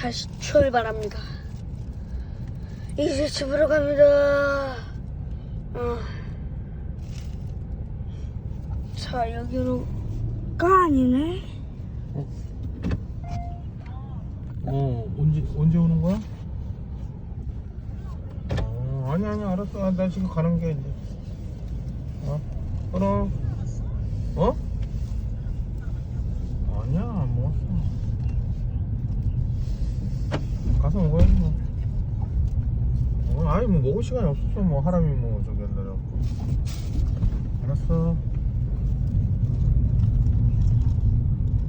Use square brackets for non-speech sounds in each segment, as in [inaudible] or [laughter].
다시 출발합니다. 이제 집으로 갑니다. 어. 자, 여기로가 아니네. 어 언제 언제 오는 거야? 어 아니 아니 알았어 아, 나 지금 가는 게 이제 어 그럼 어? 아니야 안 먹었어 가서 먹어야지 뭐 어, 아니 뭐 먹을 시간이 없었어 뭐 하람이 뭐 저기 한다고 알았어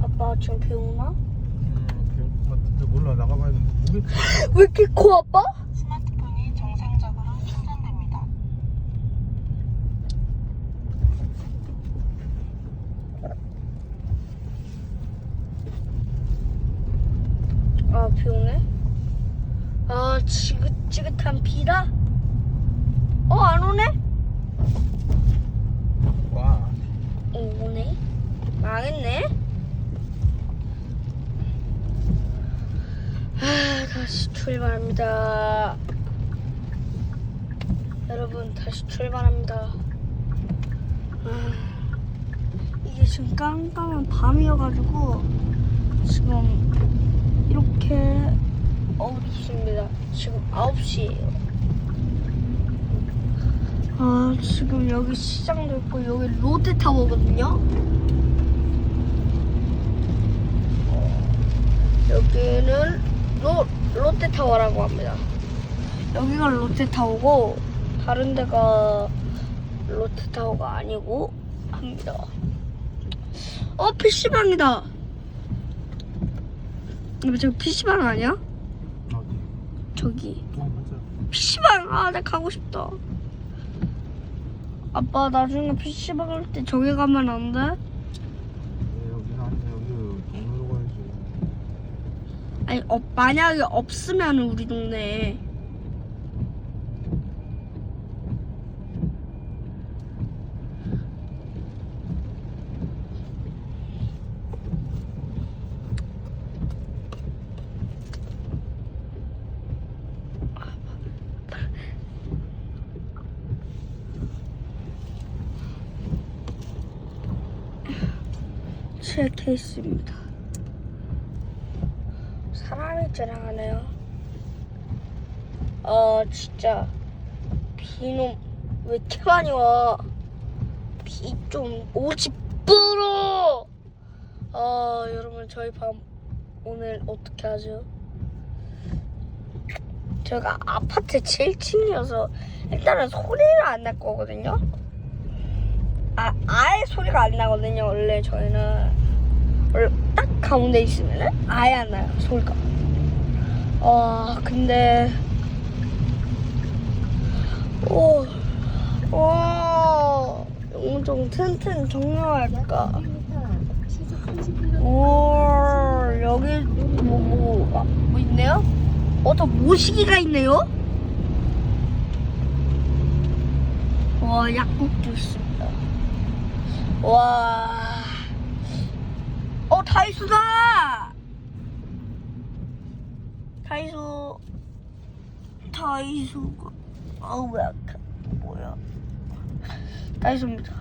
아빠 지금 비 오나? 음 비올 것 같은데 몰라 나가봐야 돼 모르겠지 [laughs] 왜 이렇게 커, 아빠? 스마트폰이 정상적으로 충전됩니다. 아, 비 오네? 아, 지긋지긋한 비다? 어, 안 오네? 와 어, 오네? 망했네? 아, 다시 출발합니다. 여러분, 다시 출발합니다. 아, 이게 지금 깜깜한 밤이어가지고, 지금 이렇게 어둡습니다. 지금 9시에요. 아, 지금 여기 시장도 있고, 여기 롯데타워거든요? 여기는 로, 롯데타워라고 합니다. 여기가 롯데타워고 다른 데가 롯데타워가 아니고 합니다. 어 PC방이다. 근데 저기 PC방 아니야? 저기 어 맞아 PC방 아 나 가고 싶다. 아빠 나중에 PC방 할때 저기 가면 안 돼? 예, 여기는 안 돼. 여기 동네로 가야지. 아니 어, 만약에 없으면 우리 동네에 제 케이스입니다. 사람이 지나가네요. 아 진짜 비는 왜 이렇게 많이 와? 비 좀 오지 뿌러. 아 여러분 저희 밤 오늘 어떻게 하죠? 제가 아파트 7층이어서 일단은 소리를 안날 거거든요. 아 아예 소리가 안 나거든요. 원래 저희는 딱 가운데 있으면은 아예 안 나요 소리가. 어 근데 오, 와 영종 튼튼 정렬할까? 오 여기 뭐, 뭐, 아, 뭐 있네요? 어저 모시기가 있네요? 와 약국도 있습니다. 와. 어, 다이소다! 다이소. 다이소가. 아우, 왜 아까. 뭐야. 다이소입니다.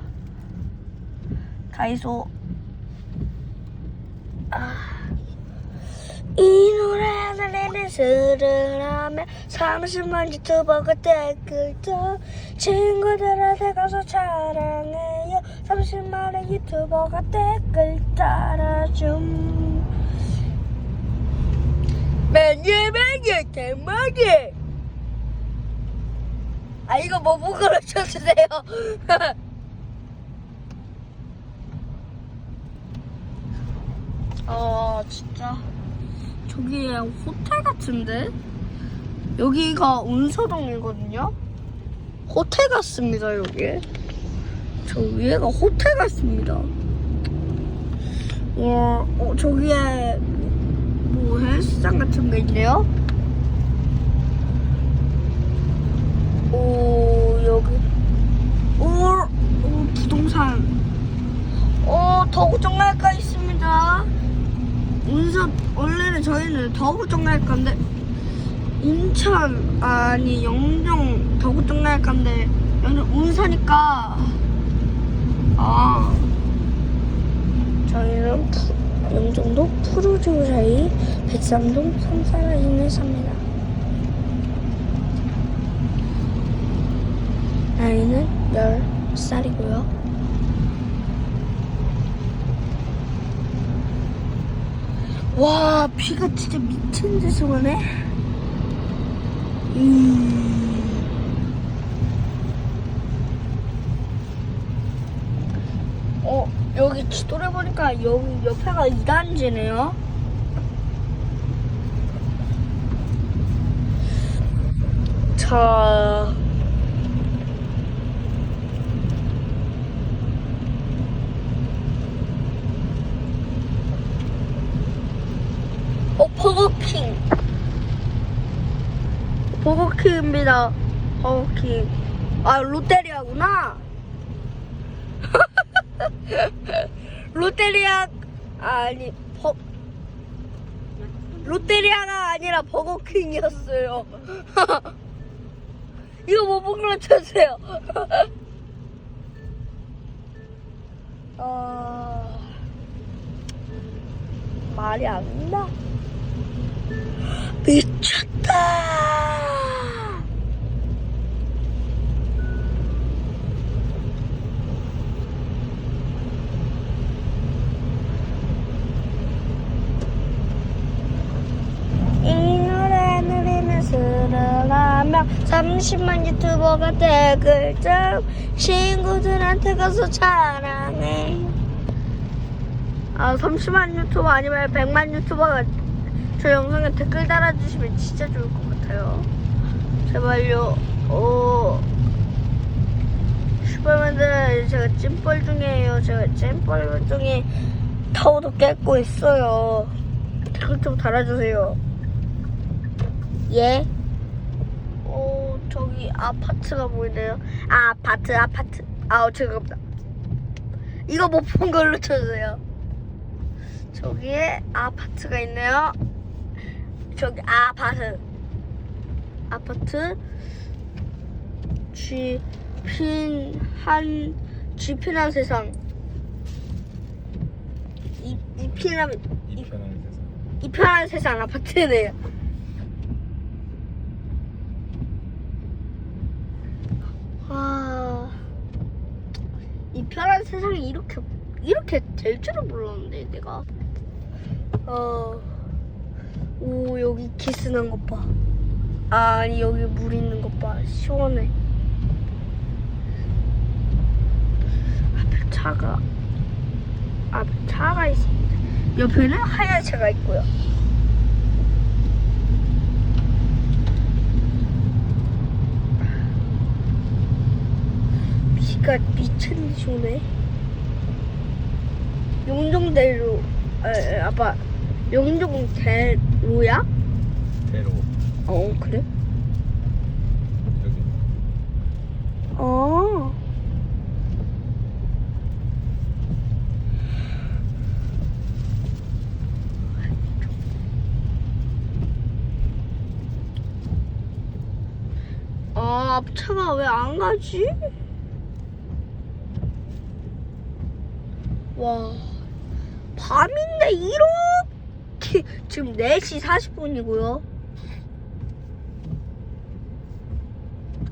다이소. 아. 이 노래 들리는 스르라면 30만 유튜버가 댓글도 친구들한테 가서 자랑해요 30만의 유튜버가 댓글 달아줌 메뉴 메뉴 대머리 아 이거 뭐 목으로 [laughs] 쳐주세요 아 진짜 저기 호텔 같은데? 여기가 운서동이거든요? 호텔 같습니다, 여기. 저 위에가 호텔 같습니다. 와, 어, 저기에 뭐 헬스장 같은 게 있네요? 오, 여기. 오, 오 부동산. 오, 더구정갈가 있습니다. 운서 원래는 저희는 더구정 갈 건데 인천 아니 영종 더구정 갈 건데 여기 운사니까 아 저희는 푸, 영종도 푸르지오 사이 백삼동 삼사라인에 삽니다. 나이는 10살이고요. 와 비가 진짜 미친 듯이 오네 음. 어 여기 지도를 보니까 여기 옆에가 2단지네요 자 어, 버거킹. 버거킹입니다. 버거킹. 아, 롯데리아구나. [laughs] 롯데리아, 아니, 버, 롯데리아가 아니라 버거킹이었어요. [laughs] 이거 못본 걸로 쳐주세요. 어, 말이 안 나. 미쳤다. 이 노래를 들으면서 하며 30만 유튜버가 댓글 좀 친구들한테 가서 자랑해. 아 30만 유튜버 아니면 100만 유튜버가 저 영상에 댓글 달아주시면 진짜 좋을 것 같아요. 제발요. 어. 슈퍼맨들 제가 찐뻘 중이에요. 제가 찐뻘 중에 타워도 깼고 있어요. 댓글 좀 달아주세요. 예. 어 저기 아파트가 보이네요. 아, 아파트 아파트. 아우 죄송합니다. 이거 못 본 걸로 쳐주세요. 저기에 아파트가 있네요. 저기 아파트. 아파트. 쥐핀 한 쥐핀한 세상. 이 이핀한 이, 이 편한. 이편한 세상 아파트네요. 와, 이 편한 세상이 이렇게 이렇게 될 줄은 몰랐는데 내가. 어, 오 여기 기스난 것 봐. 아, 아니 여기 물 있는 것 봐. 시원해. 앞에 차가 앞에 차가 있습니다. 옆에는 하얀 차가 있고요. 비가 미친 듯이 오네. 용종대로, 에, 에, 아빠, 용종대로야? 대로 어, 그래? 여기. 어. 아, 앞차가 왜 안 가지? 와, 밤인데 이렇게 지금 4시 40분이고요.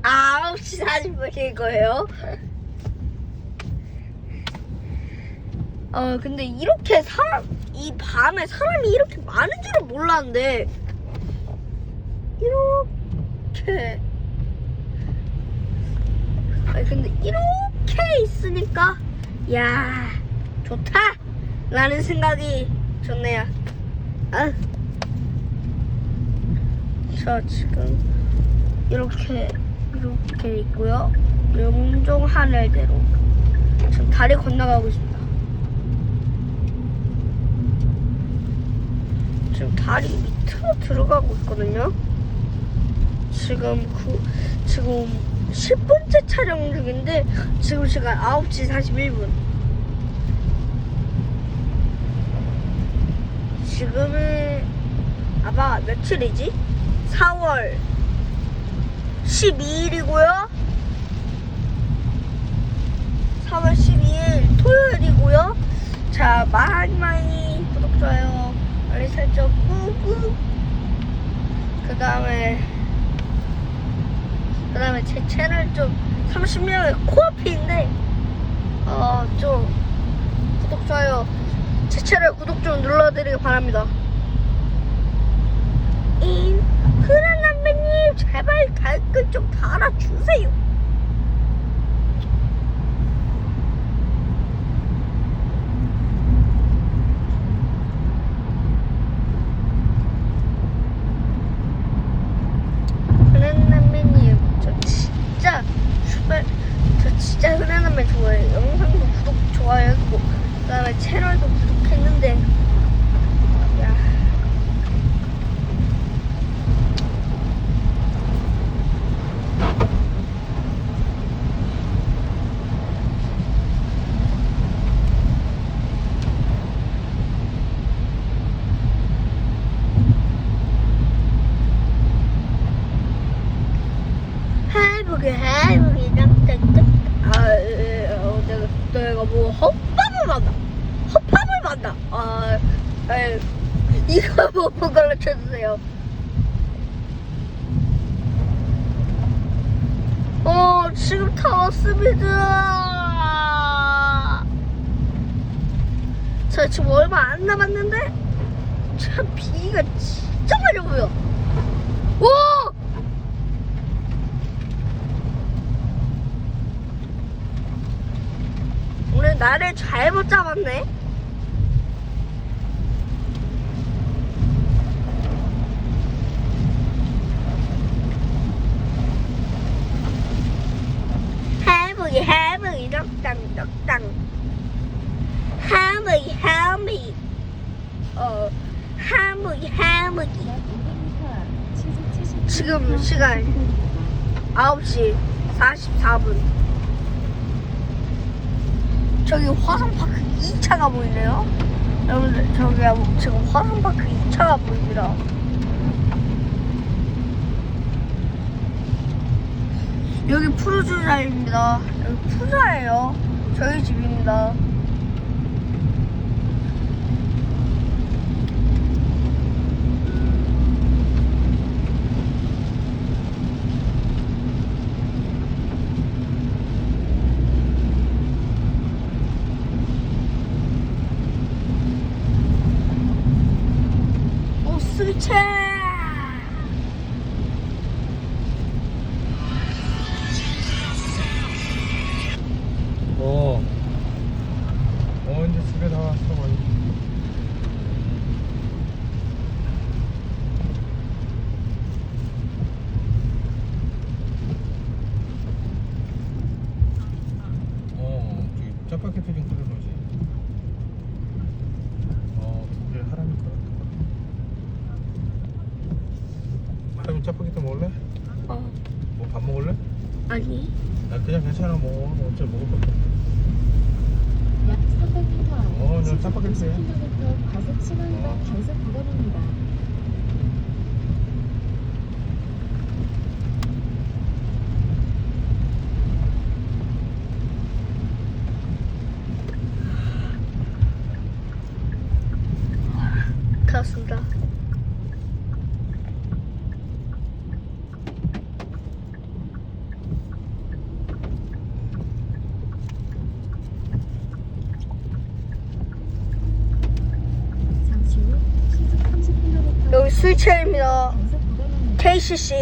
9시 40분일 거예요. 어, 근데 이렇게 사람, 이 밤에 사람이 이렇게 많은 줄은 몰랐는데, 이렇게. 아니, 근데 이렇게 있으니까, 야 좋다! 라는 생각이 좋네요. 아. 자, 지금, 이렇게 이렇게 있고요. 영종 하늘대로 지금 다리 건너가고 있습니다. 지금 다리 밑으로 들어가고 있거든요. 지금 그 지금 10분째 촬영 중인데 지금 시간 9시 41분. 지금은 아마 며칠이지? 4월 12일이고요. 4월 12일 토요일이고요. 자, 많이 많이 구독, 좋아요, 알림 설정 꾹꾹. 그 다음에, 그 다음에 제 채널 좀 30명의 코앞인데, 어, 좀 구독, 좋아요, 제 채널 구독 좀 눌러드리기 바랍니다. 인, 흔한 남매님, 제발 댓글 좀 달아주세요. 흔한 남매님, 저 진짜, 슈발, 저 진짜 흔한 남매 좋아해요. 영상도 구독, 좋아요했고, 그 다음에 채널도 구독했는데, 야. 해보게 해보게 딱딱딱 아 어, 내가 내가 뭐 헛밥을 만다 헛밥을 만다 아 에, 이거 뭐 가르쳐 주세요 어 지금 다 왔습니다. 저 지금 얼마 안 남았는데 참 비가 진짜 많이 오요. 와 오늘 나를 잘못 잡았네. 할머니 할머니 넉당 할머니 할머니 어 할머니 할머니 지금 시간 9시 44분 저기 화성파크 2차가 보이네요. 여러분들 저기 지금 화성파크 2차가 보입니다. 여기 푸르주자입니다. 여기 푸르자예요. 저희 집입니다. 오스위치! 어. 어, 이제 집에 다 왔어, 거의. 어, 저기 짜파게티 좀 끓여놓지. 어, 두개 하람이 끓였던 것 같아. 하람이 짜파게티 먹을래? 어 뭐 밥 먹을래? 아니 나 그냥 괜찮아 먹어. 어차피 먹을 거 없어. 약 300m 앞 어, 저 깜빡했어요. 10km 과속 신호위반 단속 구간입니다. 그렇습니다. 30km 여기 스위치입니다. 단속 구간입니다. KCC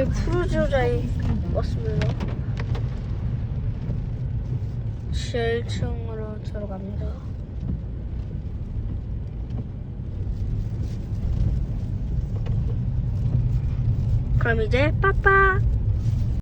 저희 푸르지오자에 왔습니다. 7층으로 들어갑니다. 그럼 이제 빠빠